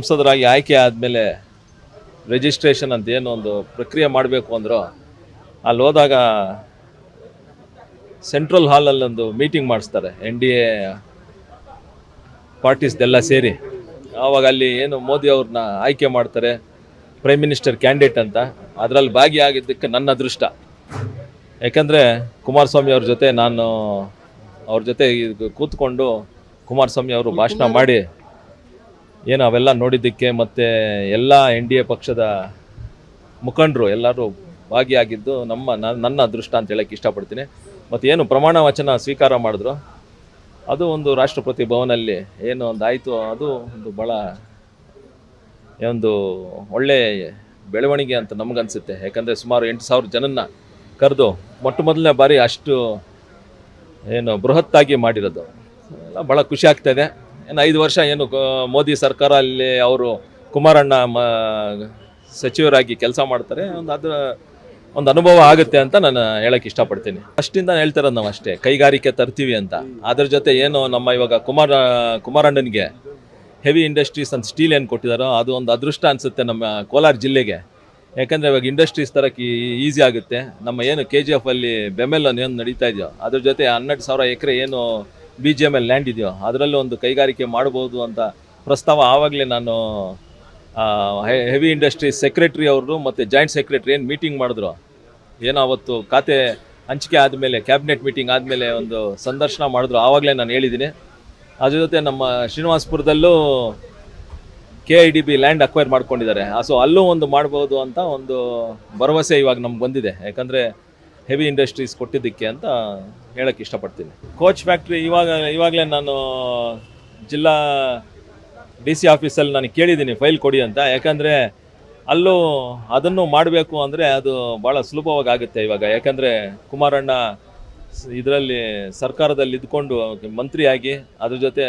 ಸಂಸದರಾಗಿ ಆಯ್ಕೆ ಆದಮೇಲೆ ರಿಜಿಸ್ಟ್ರೇಷನ್ ಅಂತ ಏನು ಒಂದು ಪ್ರಕ್ರಿಯೆ ಮಾಡಬೇಕು ಅಂದರು, ಅಲ್ಲಿ ಹೋದಾಗ ಸೆಂಟ್ರಲ್ ಹಾಲಲ್ಲಿ ಒಂದು ಮೀಟಿಂಗ್ ಮಾಡಿಸ್ತಾರೆ ಎನ್ ಡಿ ಎ ಪಾರ್ಟೀಸ್ದೆಲ್ಲ ಸೇರಿ. ಆವಾಗ ಅಲ್ಲಿ ಏನು ಮೋದಿ ಅವ್ರನ್ನ ಆಯ್ಕೆ ಮಾಡ್ತಾರೆ ಪ್ರೈಮ್ ಮಿನಿಸ್ಟರ್ ಕ್ಯಾಂಡಿಡೇಟ್ ಅಂತ. ಅದರಲ್ಲಿ ಭಾಗಿಯಾಗಿದ್ದಕ್ಕೆ ನನ್ನ ಅದೃಷ್ಟ. ಯಾಕಂದರೆ ಕುಮಾರಸ್ವಾಮಿ ಅವ್ರ ಜೊತೆ ನಾನು ಅವ್ರ ಜೊತೆ ಕೂತ್ಕೊಂಡು ಕುಮಾರಸ್ವಾಮಿ ಅವರು ಭಾಷಣ ಮಾಡಿ ಏನು ಅವೆಲ್ಲ ನೋಡಿದ್ದಕ್ಕೆ ಮತ್ತು ಎಲ್ಲ ಎನ್ ಡಿ ಎ ಪಕ್ಷದ ಮುಖಂಡರು ಎಲ್ಲರೂ ಭಾಗಿಯಾಗಿದ್ದು ನಮ್ಮ ನನ್ನ ಅದೃಷ್ಟ ಅಂತ ಹೇಳಕ್ಕೆ ಇಷ್ಟಪಡ್ತೀನಿ. ಮತ್ತು ಏನು ಪ್ರಮಾಣ ವಚನ ಸ್ವೀಕಾರ ಮಾಡಿದ್ರು. ಅದು ಒಂದು ರಾಷ್ಟ್ರಪತಿ ಭವನಲ್ಲಿ ಏನು ಒಂದು ಆಯಿತು ಅದು ಒಂದು ಭಾಳ ಒಂದು ಒಳ್ಳೆ ಬೆಳವಣಿಗೆ ಅಂತ ನಮಗನ್ಸುತ್ತೆ. ಯಾಕಂದರೆ ಸುಮಾರು ಎಂಟು ಸಾವಿರ ಜನನ್ನ ಕರೆದು ಮೊಟ್ಟ ಮೊದಲನೇ ಬಾರಿ ಅಷ್ಟು ಏನು ಬೃಹತ್ತಾಗಿ ಮಾಡಿರೋದು. ಎಲ್ಲ ಭಾಳ ಖುಷಿ ಆಗ್ತಾ ಇದೆ. ಏನು ಐದು ವರ್ಷ ಏನು ಮೋದಿ ಸರ್ಕಾರ ಅಲ್ಲಿ ಅವರು ಕುಮಾರಣ್ಣ ಮ ಸಚಿವರಾಗಿ ಕೆಲಸ ಮಾಡ್ತಾರೆ. ಒಂದು ಅದರ ಒಂದು ಅನುಭವ ಆಗುತ್ತೆ ಅಂತ ನಾನು ಹೇಳಕ್ಕೆ ಇಷ್ಟಪಡ್ತೀನಿ. ಅಷ್ಟಿಂದ ಹೇಳ್ತಾರೆ ನಾವು ಅಷ್ಟೇ, ಕೈಗಾರಿಕೆ ತರ್ತೀವಿ ಅಂತ. ಅದ್ರ ಜೊತೆ ಏನು ನಮ್ಮ ಇವಾಗ ಕುಮಾರ, ಕುಮಾರಣ್ಣನಿಗೆ ಹೆವಿ ಇಂಡಸ್ಟ್ರೀಸ್ ಅಂತ ಸ್ಟೀಲ್ ಏನು ಕೊಟ್ಟಿದ್ದಾರೋ ಅದು ಒಂದು ಅದೃಷ್ಟ ಅನಿಸುತ್ತೆ ನಮ್ಮ ಕೋಲಾರ ಜಿಲ್ಲೆಗೆ. ಯಾಕಂದರೆ ಇವಾಗ ಇಂಡಸ್ಟ್ರೀಸ್ ತರಕ್ಕೆ ಈಸಿ ಆಗುತ್ತೆ. ನಮ್ಮ ಏನು ಕೆ ಜಿ ಎಫಲ್ಲಿ ಬೆಮೆಲ್ ಏನು ನಡೀತಾ ಇದೆಯೋ, ಅದ್ರ ಜೊತೆ ಹನ್ನೆರಡು ಸಾವಿರ ಎಕರೆ ಏನು B G M L land ಇದೆಯೋ, ಅದರಲ್ಲೂ ಒಂದು ಕೈಗಾರಿಕೆ ಮಾಡ್ಬೋದು ಅಂತ ಪ್ರಸ್ತಾವ ಆವಾಗಲೇ ನಾನು ಹೆವಿ ಇಂಡಸ್ಟ್ರೀಸ್ ಸೆಕ್ರೆಟ್ರಿ ಅವರು ಮತ್ತು ಜಾಯಿಂಟ್ ಸೆಕ್ರೆಟ್ರಿ ಏನು ಮೀಟಿಂಗ್ ಮಾಡಿದ್ರು. ಏನೋ ಅವತ್ತು ಖಾತೆ ಹಂಚಿಕೆ ಆದಮೇಲೆ ಕ್ಯಾಬಿನೆಟ್ ಮೀಟಿಂಗ್ ಆದಮೇಲೆ ಒಂದು ಸಂದರ್ಶನ ಮಾಡಿದ್ರು, ಆವಾಗಲೇ ನಾನು ಹೇಳಿದ್ದೀನಿ. ಅದ್ರ ಜೊತೆ ನಮ್ಮ ಶ್ರೀನಿವಾಸಪುರದಲ್ಲೂ K I D B land acquire ಮಾಡ್ಕೊಂಡಿದ್ದಾರೆ. ಸೊ ಅಲ್ಲೂ ಒಂದು ಮಾಡ್ಬೋದು ಅಂತ ಒಂದು ಭರವಸೆ ಇವಾಗ ನಮ್ಗೆ ಬಂದಿದೆ. ಯಾಕಂದರೆ ಹೆವಿ ಇಂಡಸ್ಟ್ರೀಸ್ ಕೊಟ್ಟಿದ್ದಕ್ಕೆ ಅಂತ ಹೇಳಕ್ಕೆ ಇಷ್ಟಪಡ್ತೀನಿ. ಕೋಚ್ ಫ್ಯಾಕ್ಟ್ರಿ ಇವಾಗ, ಇವಾಗಲೇ ನಾನು ಜಿಲ್ಲಾ ಡಿ ಸಿ ಆಫೀಸಲ್ಲಿ ನಾನು ಕೇಳಿದ್ದೀನಿ ಫೈಲ್ ಕೊಡಿ ಅಂತ. ಯಾಕಂದರೆ ಅಲ್ಲೂ ಅದನ್ನು ಮಾಡಬೇಕು ಅಂದರೆ ಅದು ಭಾಳ ಸುಲಭವಾಗಿ ಆಗುತ್ತೆ ಇವಾಗ. ಯಾಕಂದರೆ ಕುಮಾರಣ್ಣ ಇದರಲ್ಲಿ ಸರ್ಕಾರದಲ್ಲಿ ಇದ್ಕೊಂಡು ಮಂತ್ರಿಯಾಗಿ ಅದ್ರ ಜೊತೆ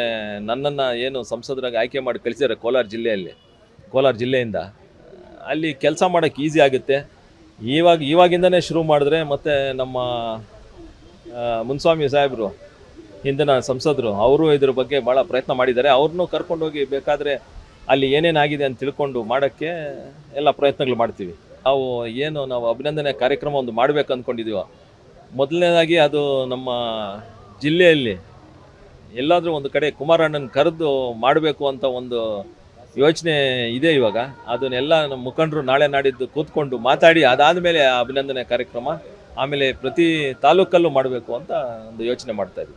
ನನ್ನನ್ನು ಏನು ಸಂಸದರಾಗಿ ಆಯ್ಕೆ ಮಾಡಿ ಕಳಿಸಿದ್ದಾರೆ ಕೋಲಾರ ಜಿಲ್ಲೆಯಲ್ಲಿ. ಕೋಲಾರ ಜಿಲ್ಲೆಯಿಂದ. ಅಲ್ಲಿ ಕೆಲಸ ಮಾಡೋಕ್ಕೆ ಈಸಿ ಆಗುತ್ತೆ. ಇವಾಗ ಇವಾಗಿಂದನೇ ಶುರು ಮಾಡಿದ್ರೆ ಮತ್ತು ನಮ್ಮ ಮುನ್ಸ್ವಾಮಿ ಸಾಹೇಬರು, ಹಿಂದಿನ ಸಂಸದರು, ಅವರು ಇದ್ರ ಬಗ್ಗೆ ಭಾಳ ಪ್ರಯತ್ನ ಮಾಡಿದ್ದಾರೆ. ಅವ್ರನ್ನೂ ಕರ್ಕೊಂಡೋಗಿ ಬೇಕಾದರೆ ಅಲ್ಲಿ ಏನೇನಾಗಿದೆ ಅಂತ ತಿಳ್ಕೊಂಡು ಮಾಡೋಕ್ಕೆ ಎಲ್ಲ ಪ್ರಯತ್ನಗಳು ಮಾಡ್ತೀವಿ. ನಾವು ಏನು ನಾವು ಅಭಿನಂದನೆ ಕಾರ್ಯಕ್ರಮ ಒಂದು ಮಾಡಬೇಕು ಅಂದ್ಕೊಂಡಿದ್ದೀವೋ ಮೊದಲನೇದಾಗಿ ಅದು ನಮ್ಮ ಜಿಲ್ಲೆಯಲ್ಲಿ ಎಲ್ಲಾದರೂ ಒಂದು ಕಡೆ ಕುಮಾರಣ್ಣನ ಕರೆದು ಮಾಡಬೇಕು ಅಂತ ಒಂದು ಯೋಚನೆ ಇದೆ ಇವಾಗ. ಅದನ್ನೆಲ್ಲ ನಮ್ಮ ಮುಖಂಡರು ನಾಳೆ ನಾಡಿದ್ದು ಕೂತ್ಕೊಂಡು ಮಾತಾಡಿ ಅದಾದ ಮೇಲೆ ಅಭಿನಂದನೆ ಕಾರ್ಯಕ್ರಮ, ಆಮೇಲೆ ಪ್ರತಿ ತಾಲೂಕಲ್ಲೂ ಮಾಡಬೇಕು ಅಂತ ಒಂದು ಯೋಚನೆ ಮಾಡ್ತಾ ಇದ್ದೀವಿ.